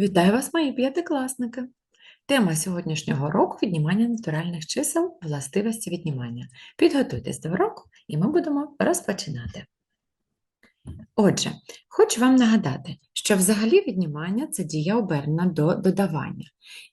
Вітаю вас, мої п'ятикласники! Тема сьогоднішнього уроку – віднімання натуральних чисел, властивості віднімання. Підготуйтесь до уроку, і ми будемо розпочинати. Отже, хочу вам нагадати, що взагалі віднімання – це дія обернена до додавання.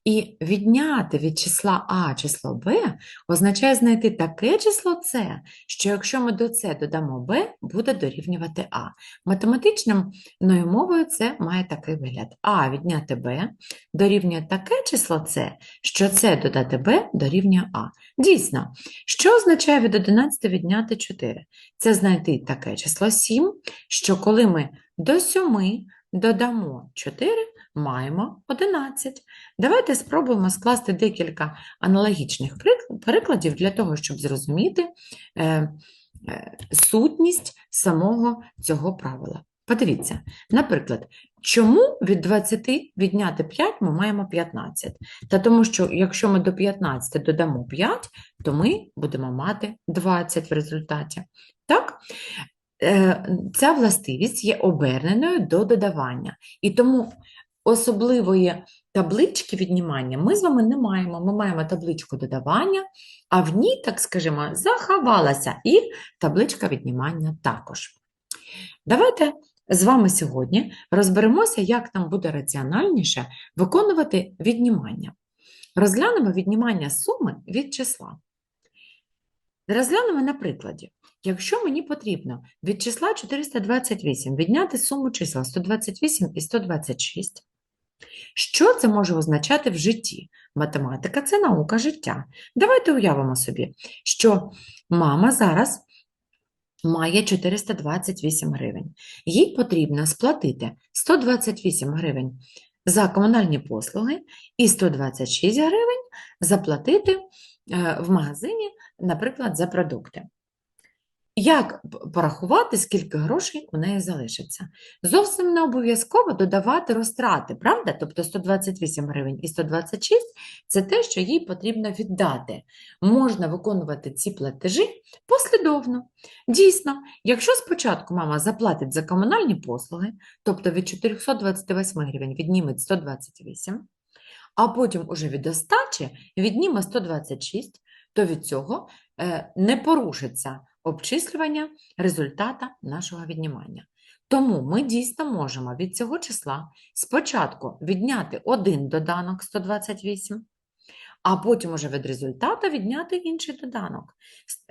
І відняти від числа А число Б означає знайти таке число С, що якщо ми до С додамо Б, буде дорівнювати А. Математичною мовою це має такий вигляд. А відняти Б дорівнює таке число С, що С додати Б дорівнює А. Дійсно, що означає від 11 відняти 4? Це знайти таке число 7, що коли ми до 7 додамо 4, маємо 11. Давайте спробуємо скласти декілька аналогічних прик- прикладів для того, щоб зрозуміти е, е, сутність самого цього правила. Подивіться, наприклад, чому від 20 відняти 5 ми маємо 15? Та тому що якщо ми до 15 додамо 5, то ми будемо мати 20 в результаті. Так? Е, Ця властивість є оберненою до додавання. І тому особливої таблички віднімання ми з вами не маємо. Ми маємо табличку додавання, а в ній, так скажімо, заховалася і табличка віднімання також. Давайте з вами сьогодні розберемося, як нам буде раціональніше виконувати віднімання. Розглянемо віднімання суми від числа. Розглянемо на прикладі. Якщо мені потрібно від числа 428 відняти суму числа 128 і 126, що це може означати в житті? Математика це наука життя. Давайте уявимо собі, що мама зараз має 428 гривень. Їй потрібно сплатити 128 гривень за комунальні послуги і 126 гривень заплатити е, в магазині, наприклад, за продукти. Як порахувати, скільки грошей у неї залишиться? Зовсім не обов'язково додавати розтрати, правда? Тобто 128 гривень і 126 – це те, що їй потрібно віддати. Можна виконувати ці платежі послідовно. Дійсно, якщо спочатку мама заплатить за комунальні послуги, тобто від 428 гривень відніме 128, а потім уже від остачі відніме 126, то від цього е, не порушиться обчислювання результата нашого віднімання. Тому ми дійсно можемо від цього числа спочатку відняти один доданок 128, а потім уже від результату відняти інший доданок.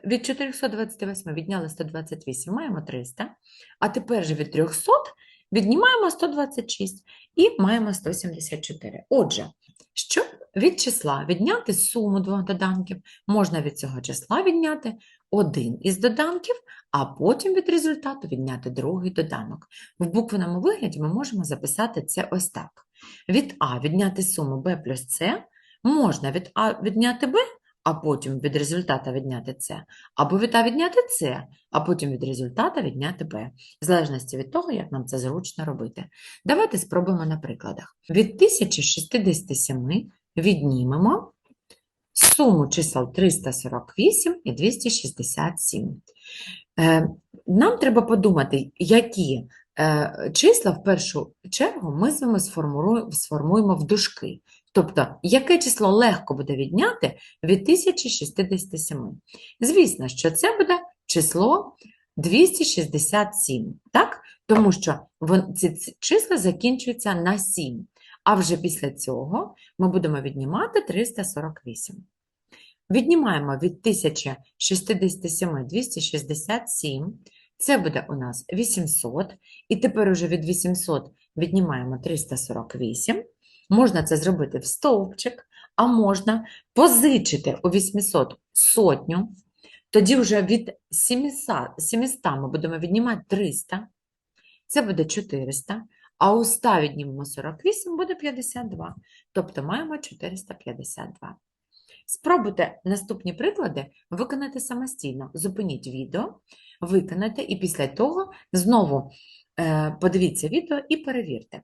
Від 428 відняли 128, маємо 300, а тепер же від 300 віднімаємо 126 і маємо 174. Отже, щоб від числа відняти суму двох доданків, можна від цього числа відняти один із доданків, а потім від результату відняти другий доданок. В буквеному вигляді ми можемо записати це ось так. Від А відняти суму b плюс С, можна від А відняти Б, а потім від результата відняти С, або від А відняти С, а потім від результата відняти Б, в залежності від того, як нам це зручно робити. Давайте спробуємо на прикладах. Від 1067 віднімемо суму чисел 348 і 267. Е, Нам треба подумати, які е, числа в першу чергу ми з вами сформуємо в дужки. Тобто, яке число легко буде відняти від 1067? Звісно, що це буде число 267, так? Тому що ці, ці числа закінчуються на 7, а вже після цього ми будемо віднімати 348. Віднімаємо від 1067 267, це буде у нас 800, і тепер уже від 800 віднімаємо 348. Можна це зробити в стовпчик, а можна позичити у 800 сотню, тоді вже від 700, 700 ми будемо віднімати 300, це буде 400, а у 100 віднімемо 48, буде 52, тобто маємо 452. Спробуйте наступні приклади виконати самостійно. Зупиніть відео, виконайте, і після того знову е, подивіться відео і перевірте.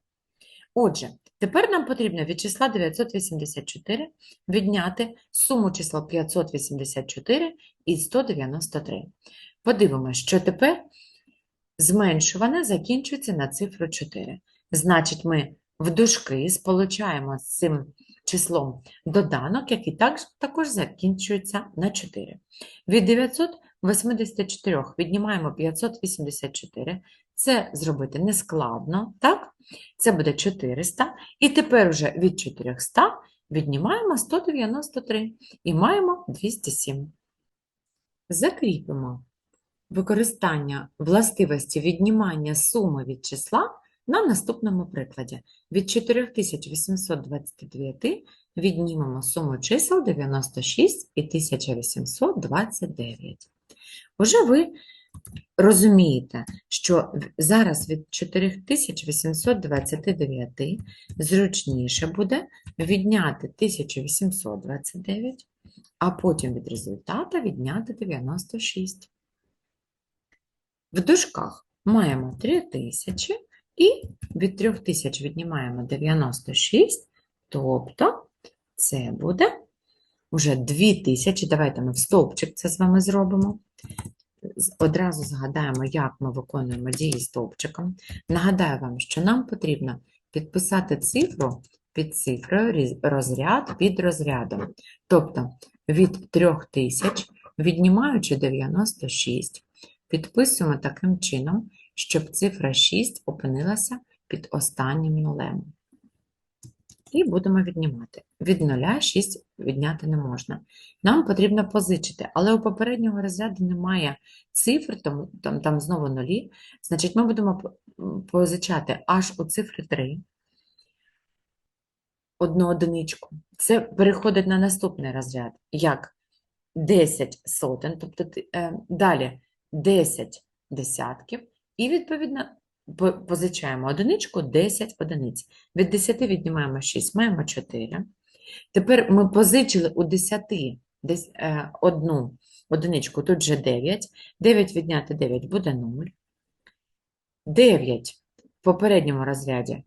Отже, тепер нам потрібно від числа 984 відняти суму числа 584 і 193. Подивимося, що тепер зменшуване закінчується на цифру 4. Значить, ми в дужки сполучаємо з цим числом доданок, який так, також закінчується на 4. Від 984 віднімаємо 584. Це зробити нескладно, так? Це буде 400. І тепер вже від 400 віднімаємо 193 і маємо 207. Закріпимо використання властивості віднімання суми від числа на наступному прикладі. Від 4829 віднімемо суму чисел 96 і 1829. Уже ви розумієте, що зараз від 4829 зручніше буде відняти 1829, а потім від результата відняти 96. В дужках маємо 3000 і від 3000 віднімаємо 96, тобто це буде вже 2000. Давайте ми в стовпчик це з вами зробимо. Одразу згадаємо, як ми виконуємо дії стовпчиком. Нагадаю вам, що нам потрібно підписати цифру під цифрою, розряд під розрядом. Тобто від 3000, віднімаючи 96, підписуємо таким чином, щоб цифра 6 опинилася під останнім нулем. І будемо віднімати. Від 0 6 відняти не можна. Нам потрібно позичити, але у попереднього розряду немає цифр, тому там, там знову нулі. Значить, ми будемо позичати аж у цифри 3. Одну одиничку. Це переходить на наступний розряд, як 10 сотень, тобто е, далі 10 десятків, і відповідно позичаємо одиничку 10 одиниць. Від 10 віднімаємо 6, маємо 4. Тепер ми позичили у 10 десь, е, одну одиничку, тут же 9. 9 відняти 9 буде 0. 9 в попередньому розряді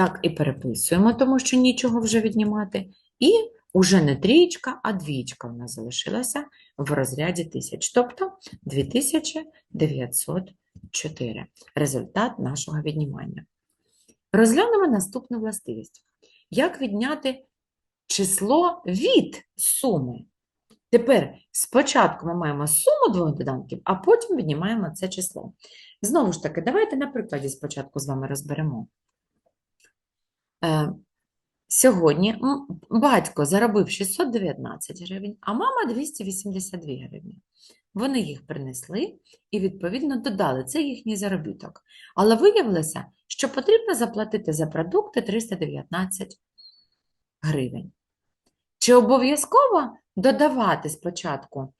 так і переписуємо, тому що нічого вже віднімати. І уже не трієчка, а двічка в нас залишилася в розряді тисяч, тобто 2904. Результат нашого віднімання. Розглянемо наступну властивість. Як відняти число від суми? Тепер спочатку ми маємо суму двох доданків, а потім віднімаємо це число. Знову ж таки, давайте на прикладі спочатку з вами розберемо. Сьогодні батько заробив 619 гривень, а мама 282 гривні. Вони їх принесли і, відповідно, додали. Це їхній заробіток. Але виявилося, що потрібно заплатити за продукти 319 гривень. Чи обов'язково додавати спочатку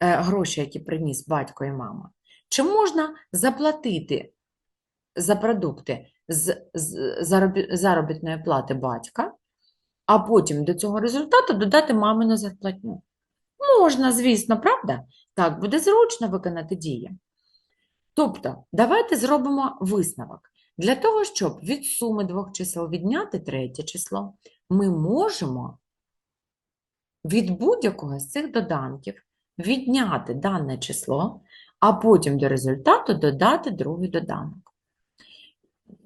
е, гроші, які приніс батько і мама? Чи можна заплатити за продукти з, з заробі- заробітної плати батька, а потім до цього результату додати мамину зарплатню? Можна, звісно, правда? Так буде зручно виконати дії. Тобто, давайте зробимо висновок. Для того, щоб від суми двох чисел відняти третє число, ми можемо від будь-якого з цих доданків відняти дане число, а потім до результату додати другий доданок.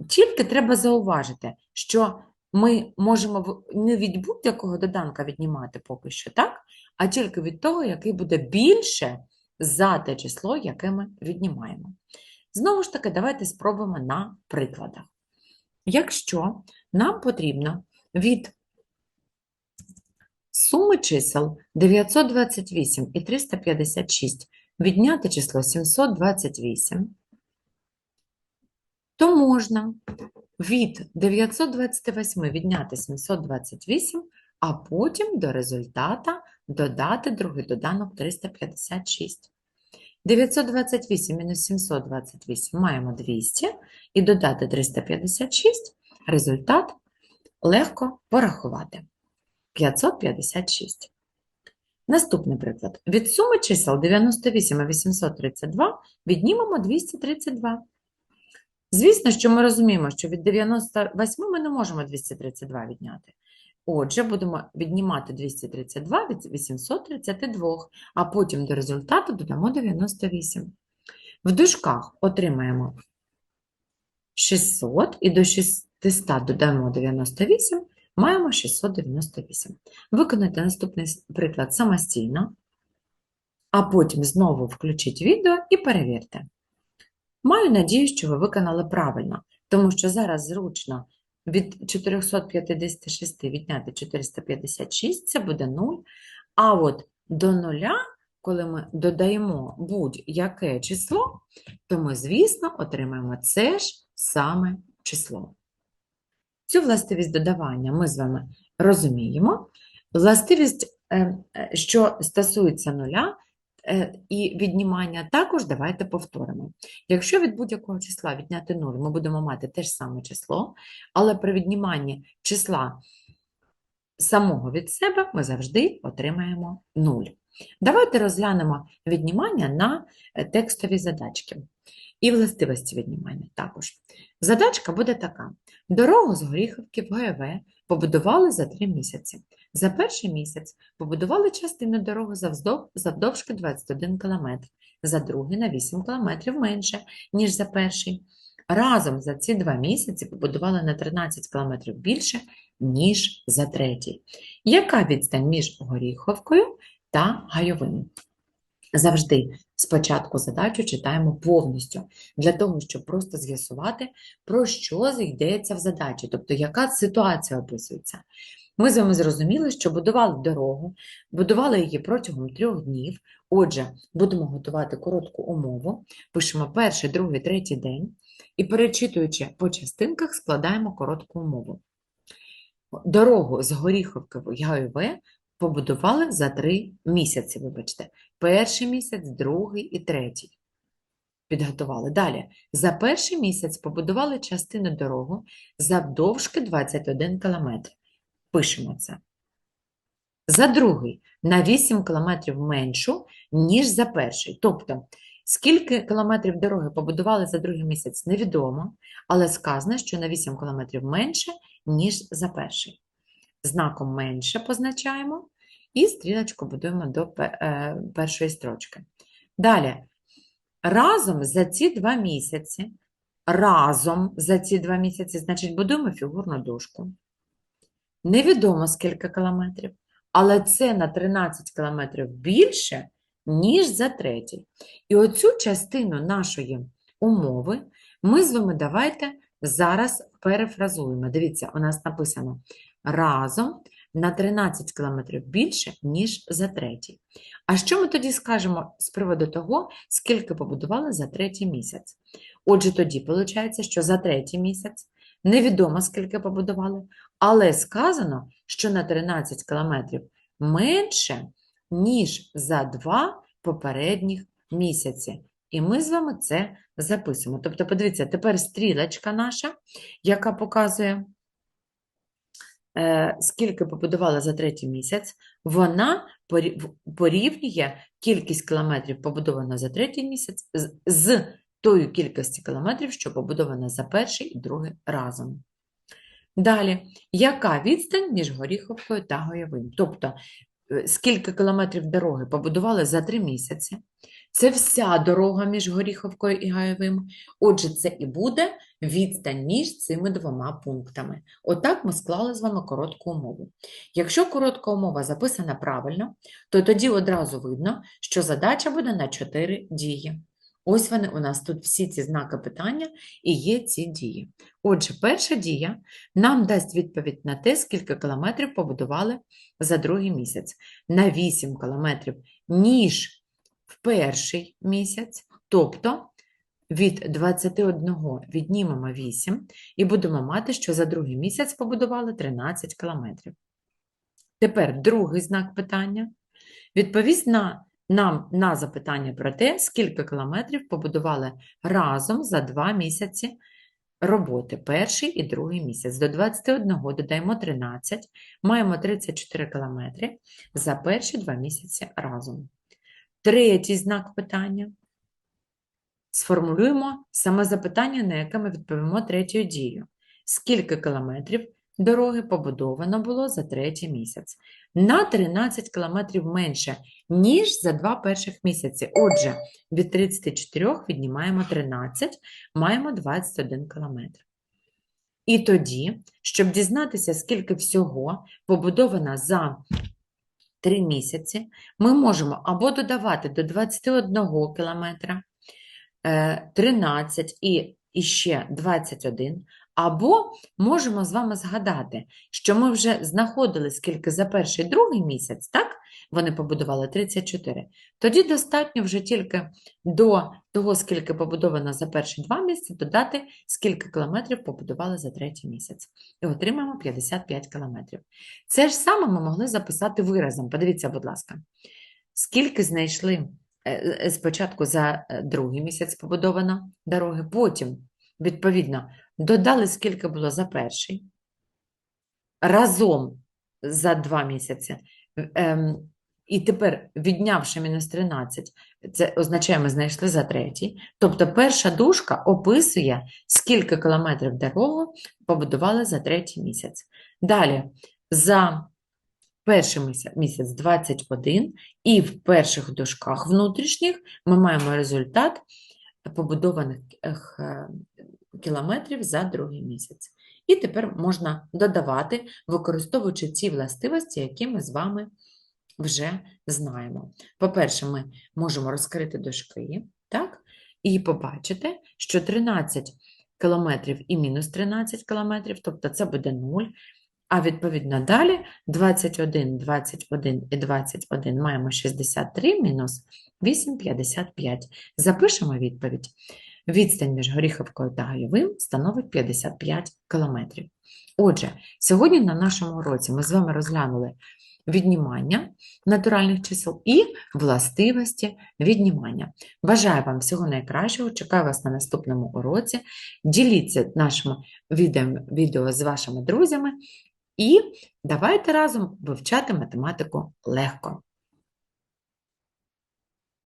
Тільки треба зауважити, що ми можемо не від будь-якого доданка віднімати поки що, так? А тільки від того, який буде більше за те число, яке ми віднімаємо. Знову ж таки, давайте спробуємо на прикладах. Якщо нам потрібно від суми чисел 928 і 356 відняти число 728, то можна від 928 відняти 728, а потім до результата додати другий доданок 356. 928 мінус 728 маємо 200 і додати 356, результат легко порахувати. 556. Наступний приклад. Від суми чисел 98 і 832 віднімемо 232. Звісно, що ми розуміємо, що від 98 ми не можемо 232 відняти. Отже, будемо віднімати 232 від 832, а потім до результату додамо 98. В дужках отримаємо 600 і до 6 100 додаємо 98, маємо 698. Виконайте наступний приклад самостійно, а потім знову включіть відео і перевірте. Маю надію, що ви виконали правильно, тому що зараз зручно від 456 відняти 456 це буде 0, а от до нуля, коли ми додаємо будь-яке число, то ми, звісно, отримаємо це ж саме число. Цю властивість додавання ми з вами розуміємо. Властивість, е, е, що стосується нуля і віднімання, також давайте повторимо. Якщо від будь-якого числа відняти 0, ми будемо мати те ж саме число, але при відніманні числа самого від себе ми завжди отримаємо 0. Давайте розглянемо віднімання на е, текстові задачки. І властивості віднімання також. Задачка буде така. Дорогу з Горіховки в ГВ побудували за 3 місяці. За перший місяць побудували частину дороги завдовжки 21 км, за другий на 8 км менше, ніж за перший. Разом за ці два місяці побудували на 13 км більше, ніж за третій. Яка відстань між Горіховкою та Гайовим? Завжди спочатку задачу читаємо повністю, для того, щоб просто з'ясувати, про що йдеться в задачі, тобто яка ситуація описується. Ми з вами зрозуміли, що будували дорогу, будували її протягом трьох днів. Отже, будемо готувати коротку умову, пишемо перший, другий, третій день і, перечитуючи по частинках, складаємо коротку умову. Дорогу з Горіховки в ГАЮВ побудували за три місяці, вибачте. Перший місяць, другий і третій. Підготували. Далі. За перший місяць побудували частину дороги завдовжки 21 км. Пишемо це. За другий на 8 км меншу, ніж за перший. Тобто, скільки кілометрів дороги побудували за другий місяць, невідомо, але сказано, що на 8 км менше, ніж за перший. Знаком менше позначаємо і стрілочку будуємо до е, першої строчки. Далі. Разом за ці два місяці, разом за ці два місяці, значить, будуємо фігурну дужку. Невідомо скільки кілометрів, але це на 13 кілометрів більше, ніж за третій. І оцю частину нашої умови ми з вами давайте зараз перефразуємо. Дивіться, у нас написано разом на 13 кілометрів більше, ніж за третій. А що ми тоді скажемо з приводу того, скільки побудували за третій місяць? Отже, тоді виходить, що за третій місяць невідомо, скільки побудували, але сказано, що на 13 кілометрів менше, ніж за два попередніх місяці. І ми з вами це записуємо. Тобто, подивіться, тепер стрілочка наша, яка показує, скільки побудували за третій місяць, вона порівнює кількість кілометрів, побудовано за третій місяць, з- тою кількістю кілометрів, що побудовано за перший і другий разом. Далі, яка відстань між Горіховкою та Гоявим? Тобто, е, скільки кілометрів дороги побудували за три місяці? Це вся дорога між Горіховкою і Гайовим. Отже, це і буде відстань між цими двома пунктами. Отак ми склали з вами коротку умову. Якщо коротка умова записана правильно, то тоді одразу видно, що задача буде на 4 дії. Ось вони у нас тут всі ці знаки питання і є ці дії. Отже, перша дія нам дасть відповідь на те, скільки кілометрів побудували за другий місяць. На 8 кілометрів, ніж в перший місяць, тобто від 21 віднімемо 8 і будемо мати, що за другий місяць побудували 13 кілометрів. Тепер другий знак питання. Відповість на, нам на запитання про те, скільки кілометрів побудували разом за два місяці роботи, перший і другий місяць. До 21 додаємо 13, маємо 34 кілометри за перші два місяці разом. Третій знак питання. Сформулюємо саме запитання, на яке ми відповімо третьою дією. Скільки кілометрів дороги побудовано було за третій місяць? На 13 кілометрів менше, ніж за два перших місяці. Отже, від 34 віднімаємо 13, маємо 21 кілометр. І тоді, щоб дізнатися, скільки всього побудовано за 3 місяці, ми можемо або додавати до 21 кілометра, е, 13 і, і ще 21, або можемо з вами згадати, що ми вже знаходили скільки за перший другий місяць, так? Вони побудували 34. Тоді достатньо вже тільки до того, скільки побудовано за перші два місяці, додати, скільки кілометрів побудували за третій місяць. І отримаємо 55 кілометрів. Це ж саме ми могли записати виразом. Подивіться, будь ласка, скільки знайшли е, е, спочатку за е, другий місяць побудовано дороги, потім, відповідно, додали, скільки було за перший, разом за два місяці. Ем, і тепер, віднявши мінус 13, це означає, ми знайшли за третій. Тобто перша дужка описує, скільки кілометрів дорогу побудували за третій місяць. Далі, за перший місяць, місяць 21, і в перших дужках внутрішніх ми маємо результат побудованих кілометрів за другий місяць. І тепер можна додавати, використовуючи ці властивості, які ми з вами вже знаємо. По-перше, ми можемо розкрити дужки, так? І побачити, що 13 кілометрів і мінус 13 кілометрів, тобто це буде 0. А відповідно далі 21, 21 і 21 маємо 63 мінус 8,55. Запишемо відповідь. Відстань між Горіховкою та Гайовим становить 55 кілометрів. Отже, сьогодні на нашому уроці ми з вами розглянули віднімання натуральних чисел і властивості віднімання. Бажаю вам всього найкращого, чекаю вас на наступному уроці. Діліться нашим відео з вашими друзями і давайте разом вивчати математику легко.